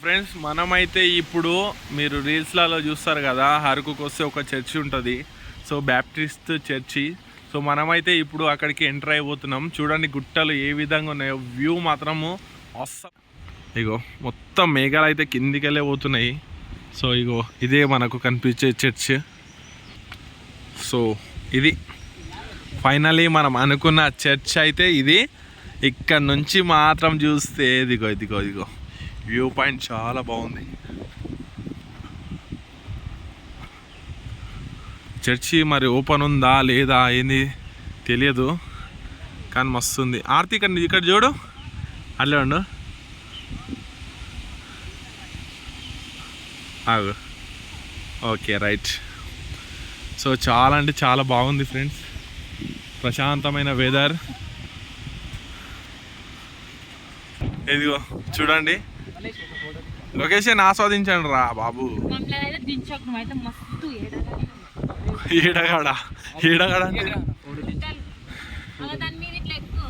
Friends మనమైతే ఇప్పుడు మీరు రీల్స్లలో చూస్తారు కదా అరకుకు వస్తే ఒక చర్చి ఉంటుంది. So Baptist church. సో మనమైతే ఇప్పుడు అక్కడికి ఎంటర్ అయిపోతున్నాం. చూడండి గుట్టలు ఏ విధంగా ఉన్నాయో వ్యూ మాత్రము అస్సలు ఇగో మొత్తం మేఘాలు అయితే కిందికి పోతున్నాయి. సో ఇగో ఇదే మనకు కనిపించే చర్చ్. సో ఇది. ఫైనలీ మనం అనుకున్న చర్చ్ అయితే ఇది. ఇక్కడ నుంచి మాత్రం చూస్తే ఇదిగో ఇదిగో ఇదిగో. వ్యూ పాయింట్ చాలా బాగుంది. చర్చి మరి ఓపెన్ ఉందా లేదా ఏంది తెలియదు కానీ మస్తు ఉంది ఆర్తి ఇక్కడ ఇక్కడ చూడు. అట్లే ఉండు. ఆగు. Okay right. సో చాలా అంటే చాలా బాగుంది ఫ్రెండ్స్. ప్రశాంతమైన వెదర్. ఇదిగో చూడండి. లొకేషన్ ఆస్వాదించండి రా బాబు. అంటే? ఇట్లా ఎక్కువ.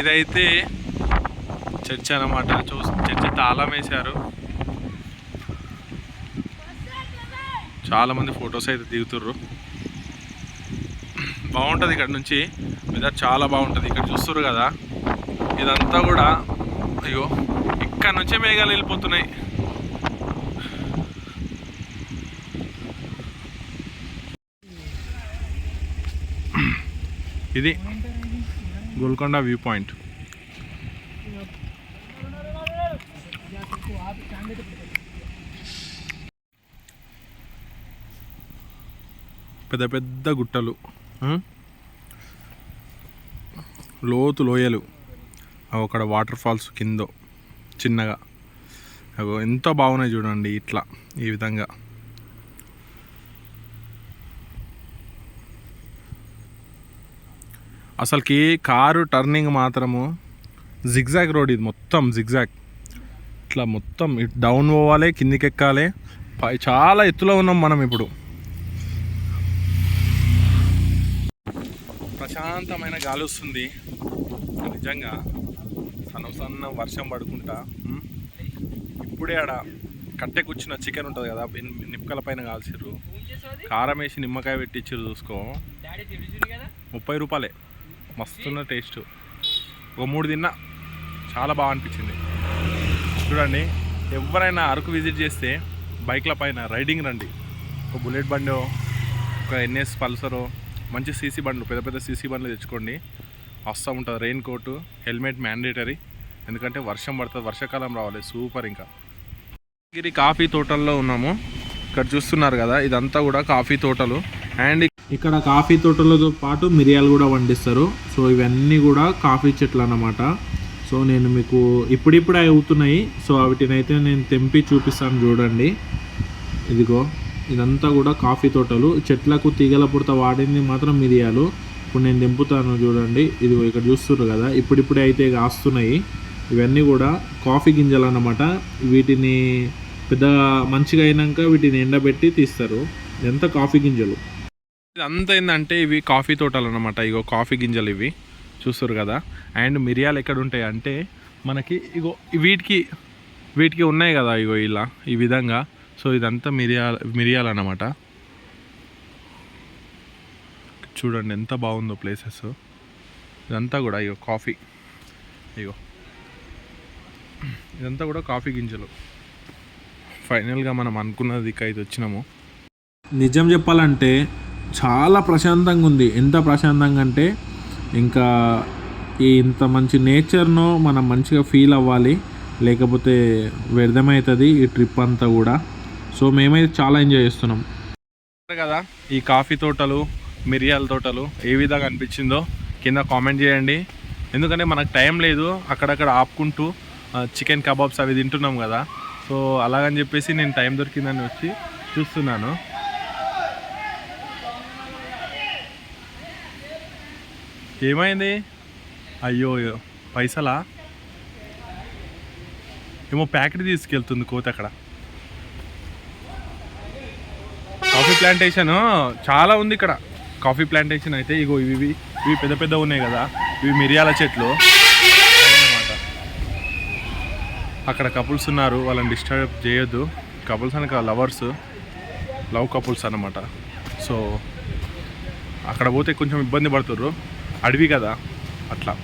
ఇదైతే చర్చ్ అన్నమాట. చూ చర్చ్ తాళం వేశారు. చాలా మంది ఫొటోస్ అయితే దిగుతుర్రు. బాగుంటుంది ఇక్కడ నుంచి. వెదర్ చాలా బాగుంటుంది. ఇక్కడ చూస్తున్నారు కదా. ఇదంతా కూడా అయ్యో ఇక్కడ నుంచే మేఘాలు వెళ్ళిపోతున్నాయి. ఇది గోల్కొండ వ్యూ పాయింట్. పెద్ద పెద్ద గుట్టలు. లోతు లోయలు. అవి అక్కడ వాటర్ ఫాల్స్ కింద చిన్నగా. అగో ఎంత బాగున్నాయి చూడండి ఇట్లా ఈ విధంగా. అసలుకి కారు టర్నింగ్ మాత్రము జిగ్జాగ్ రోడ్ ఇది మొత్తం జిగ్జాగ్ ఇట్లా మొత్తం డౌన్ పోవాలి కిందికి ఎక్కాలి పై చాలా ఎత్తులో ఉన్నాం మనం ఇప్పుడు. ప్రశాంతమైన గాలి వస్తుంది నిజంగా సన్న సన్న వర్షం పడుకుంటా ఇప్పుడే ఆడ కట్టె కూర్చున్న చికెన్ ఉంటుంది కదా నిప్పకల పైన కాల్చిర్రు కారం వేసి నిమ్మకాయ పెట్టిచ్చిర్రు చూసుకో. ముప్పై రూపాయలే. మస్తున్న టేస్ట్. ఒక మూడు తిన్నా చాలా బాగా అనిపించింది. చూడండి ఎవరైనా అరకు విజిట్ చేస్తే బైక్ల పైన రైడింగ్ రండి. ఒక బుల్లెట్ బండో ఒక ఎన్ఎస్ పల్సరో మంచి సీసీ బండ్లు పెద్ద పెద్ద సీసీ బండ్లు తెచ్చుకోండి. వస్తూ ఉంటుంది. రెయిన్ కోటు హెల్మెట్ మ్యాండేటరీ ఎందుకంటే వర్షం పడుతుంది వర్షాకాలం రావాలి. సూపర్ ఇంకా. గిరి కాఫీ తోటల్లో ఉన్నాము. ఇక్కడ చూస్తున్నారు కదా ఇదంతా కూడా కాఫీ తోటలు. అండ్ ఇక్కడ కాఫీ తోటలతో పాటు మిరియాలు కూడా పండిస్తారు సో ఇవన్నీ కూడా కాఫీ చెట్లు అన్నమాట. సో నేను మీకు ఇప్పుడిప్పుడే అవుతున్నాయి. సో వాటినైతే నేను తెంపి చూపిస్తాను చూడండి. ఇదిగో. ఇదంతా కూడా కాఫీ తోటలు. చెట్లకు తీగల పుడత వాడింది మాత్రం మిరియాలు ఇప్పుడు నేను తెంపుతాను చూడండి. ఇదిగో ఇక్కడ చూస్తున్నారు కదా. ఇప్పుడిప్పుడే అయితే కాస్తున్నాయి ఇవన్నీ కూడా కాఫీ గింజలు అన్నమాట. వీటిని పెద్ద మంచిగా అయినాక వీటిని ఎండబెట్టి తీస్తారు. ఎంత కాఫీ గింజలు. ఇదంతా ఏంటంటే ఇవి కాఫీ తోటలు అనమాట ఇగో కాఫీ గింజలు ఇవి. చూస్తారు కదా. అండ్ మిరియాలు ఎక్కడ ఉంటాయి అంటే మనకి ఇగో వీటికి వీటికి ఉన్నాయి కదా ఇగో ఇలా. ఈ విధంగా సో ఇదంతా మిరియాల మిరియాల అన్నమాట చూడండి ఎంత బాగుందో ప్లేసెస్. ఇదంతా కూడా ఇగో కాఫీ. ఇగో. ఇదంతా కూడా కాఫీ గింజలు. ఫైనల్గా మనం అనుకున్నది అయితే వచ్చినాము. నిజం చెప్పాలంటే చాలా ప్రశాంతంగా ఉంది. ఎంత ప్రశాంతంగా అంటే ఇంకా ఈ ఇంత మంచి నేచర్ను మనం మంచిగా ఫీల్ అవ్వాలి. లేకపోతే వ్యర్థమవుతుంది ఈ ట్రిప్ అంతా కూడా. సో మేమైతే చాలా ఎంజాయ్ చేస్తున్నాం. కదా ఈ కాఫీ తోటలు మిరియాల తోటలు ఏ విధంగా అనిపించిందో కింద కామెంట్ చేయండి. ఎందుకంటే మనకు టైం లేదు అక్కడక్కడ ఆపుకుంటూ చికెన్ కబాబ్స్ అవి తింటున్నాం కదా. సో అలాగని చెప్పేసి నేను టైం దొరికిందని వచ్చి చూస్తున్నాను. ఏమైంది? అయ్యో పైసలా? ఏమో ప్యాకెట్ తీసుకెళ్తుంది కోత అక్కడ. ప్లాంటేషన్ చాలా ఉంది ఇక్కడ. కాఫీ ప్లాంటేషన్ అయితే ఇగో ఇవి ఇవి పెద్ద పెద్ద ఉన్నాయి కదా. ఇవి మిరియాల చెట్లు. అక్కడ కపుల్స్ ఉన్నారు వాళ్ళని డిస్టర్బ్ చేయొద్దు. కపుల్స్ అనక లవర్స్ లవ్ కపుల్స్ అనమాట సో అక్కడ పోతే కొంచెం ఇబ్బంది పడుతుర్రు. అడవి కదా అట్లా.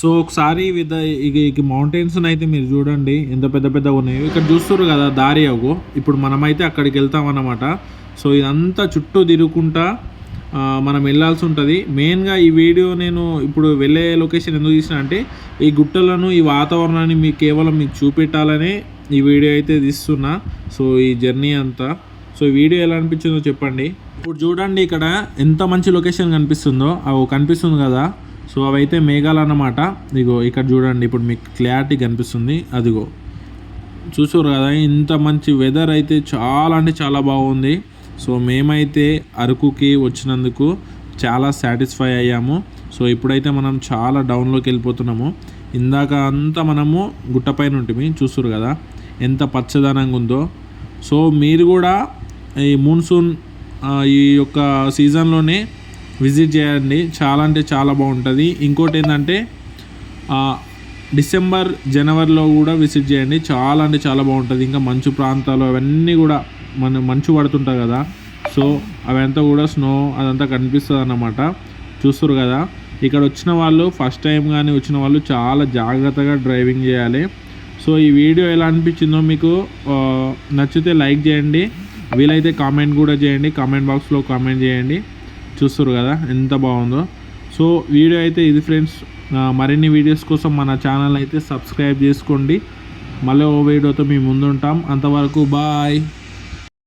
సో ఒకసారి విద ఇక ఇక మౌంటైన్స్ అయితే మీరు చూడండి. ఎంత పెద్ద పెద్ద ఉన్నాయో. ఇక్కడ చూస్తారు కదా దారి అగో. ఇప్పుడు మనమైతే అక్కడికి వెళ్తామన్నమాట సో ఇదంతా చుట్టూ తిరుగుకుంటా మనం వెళ్ళాల్సి ఉంటుంది. మెయిన్గా ఈ వీడియో నేను ఇప్పుడు వెళ్ళే లొకేషన్ ఎందుకు తీసిన అంటే ఈ గుట్టలను ఈ వాతావరణాన్ని మీకు కేవలం మీకు చూపెట్టాలనే ఈ వీడియో అయితే తీస్తున్నా. సో ఈ జర్నీ అంతా. సో ఈ వీడియో ఎలా అనిపించిందో చెప్పండి. ఇప్పుడు చూడండి ఇక్కడ ఎంత మంచి లొకేషన్ కనిపిస్తుందో. అవి కనిపిస్తుంది కదా. సో అవైతే మేఘాలు అన్నమాట. ఇదిగో ఇక్కడ చూడండి ఇప్పుడు మీకు క్లారిటీ కనిపిస్తుంది. అదిగో. చూసారు కదా ఇంత మంచి వెదర్ అయితే చాలా అంటే చాలా బాగుంది. సో మేమైతే అరకుకి వచ్చినందుకు చాలా సాటిస్ఫై అయ్యాము. సో ఇప్పుడైతే మనం చాలా డౌన్లోకి వెళ్ళిపోతున్నాము. ఇందాక అంతా మనము గుట్టపైన ఉంటుంది చూస్తారు కదా ఎంత పచ్చదనంగా ఉందో. సో మీరు కూడా ఈ మూన్సూన్ ఈ యొక్క సీజన్లోనే విజిట్ చేయండి. చాలా అంటే చాలా బాగుంటుంది. ఇంకోటి ఏంటంటే డిసెంబర్ జనవరిలో కూడా విజిట్ చేయండి. చాలా అంటే చాలా బాగుంటుంది. ఇంకా మంచు ప్రాంతాలు అవన్నీ కూడా మన మంచు పడుతుంటుంది కదా. సో అవంతా కూడా స్నో అదంతా కనిపిస్తుంది అన్నమాట చూస్తారు కదా. ఇక్కడ వచ్చిన వాళ్ళు ఫస్ట్ టైం కానీ వచ్చిన వాళ్ళు చాలా జాగ్రత్తగా డ్రైవింగ్ చేయాలి. సో ఈ వీడియో ఎలా అనిపించిందో మీకు నచ్చితే లైక్ చేయండి. వీలైతే కామెంట్ కూడా చేయండి. కామెంట్ బాక్స్లో కామెంట్ చేయండి. చూస్తారు కదా ఎంత బాగుందో. సో వీడియో అయితే ఇది ఫ్రెండ్స్. మరిన్ని వీడియోస్ కోసం మన ఛానల్ అయితే సబ్స్క్రైబ్ చేసుకోండి. మళ్ళీ ఓ వీడియోతో మీ ముందుంటాం. అంతవరకు బాయ్.